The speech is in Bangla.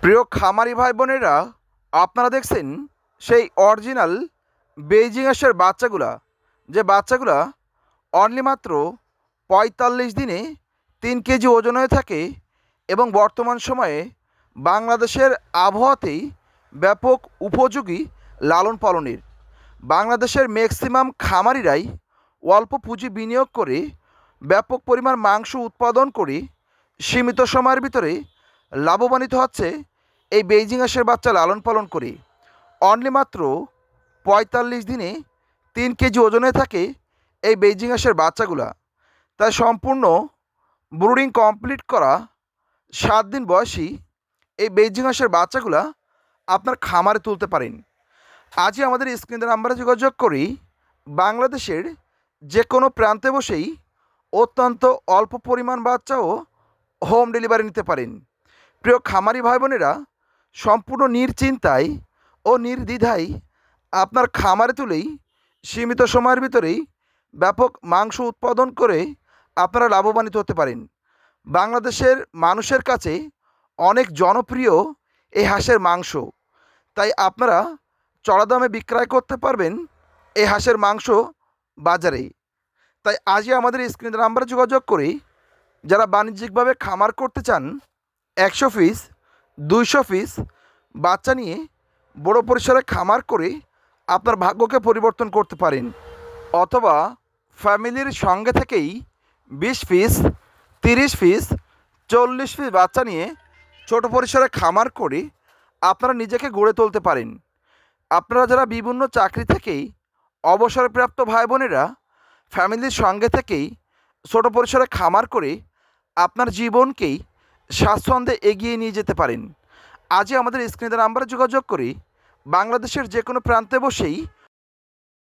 প্রিয় খামারি ভাই বোনেরা, আপনারা দেখছেন সেই অরিজিনাল বেইজিং হাঁসের বাচ্চাগুলা। যে বাচ্চাগুলা অনলি মাত্র পঁয়তাল্লিশ দিনে তিন কেজি ওজন হয়ে থাকে এবং বর্তমান সময়ে বাংলাদেশের আবহাওয়াতেই ব্যাপক উপযোগী লালন পালনের। বাংলাদেশের ম্যাক্সিমাম খামারিরাই অল্প পুঁজি বিনিয়োগ করে ব্যাপক পরিমাণ মাংস উৎপাদন করে সীমিত সময়ের ভিতরে লাভবানিত হচ্ছে এই বেইজিং হাঁসের বাচ্চা লালন পালন করে। অনলি মাত্র পঁয়তাল্লিশ দিনে তিন কেজি ওজনে থাকে এই বেইজিং হাঁসের বাচ্চাগুলা। তাই সম্পূর্ণ ব্রুডিং কমপ্লিট করা সাত দিন বয়সী এই বেইজিং হাঁসের বাচ্চাগুলা আপনার খামারে তুলতে পারেন। আজই আমাদের স্ক্রিনের নাম্বারে যোগাযোগ করি। বাংলাদেশের যে কোনো প্রান্তে বসেই অত্যন্ত অল্প পরিমাণ বাচ্চাও হোম ডেলিভারি নিতে পারেন। প্রিয় খামারি ভাই বোনেরা সম্পূর্ণ নির্চিন্তায় ও নির্দ্বিধায় আপনার খামারে তুলেই, সীমিত সময়ের ভিতরেই ব্যাপক মাংস উৎপাদন করে আপনারা লাভবানিত হতে পারেন। বাংলাদেশের মানুষের কাছে অনেক জনপ্রিয় এই হাঁসের মাংস। তাই আপনারা চড়া দামে বিক্রয় করতে পারবেন এই হাঁসের মাংস বাজারে। তাই আজই আমাদের স্ক্রিনের নাম্বারে যোগাযোগ করে যারা বাণিজ্যিকভাবে খামার করতে চান, একশো পিস দুইশো পিস বাচ্চা নিয়ে বড় পরিসরে খামার করে আপনার ভাগ্যকে পরিবর্তন করতে পারেন। অথবা ফ্যামিলির সঙ্গে থেকেই বিশ পিস, তিরিশ পিস, চল্লিশ পিস বাচ্চা নিয়ে ছোট পরিসরে খামার করে আপনারা নিজেকে গড়ে তুলতে পারেন। আপনারা যারা বিভিন্ন চাকরি থেকেই অবসরপ্রাপ্ত ভাই বোনেরা ফ্যামিলির সঙ্গে থেকেই ছোট পরিসরে খামার করে আপনার জীবনকেই স্বাচ্ছন্দ্যে এগিয়ে নিয়ে যেতে পারেন। আজই আমাদের স্ক্রিনের নাম্বারে যোগাযোগ করি বাংলাদেশের যে কোনো প্রান্তে বসেই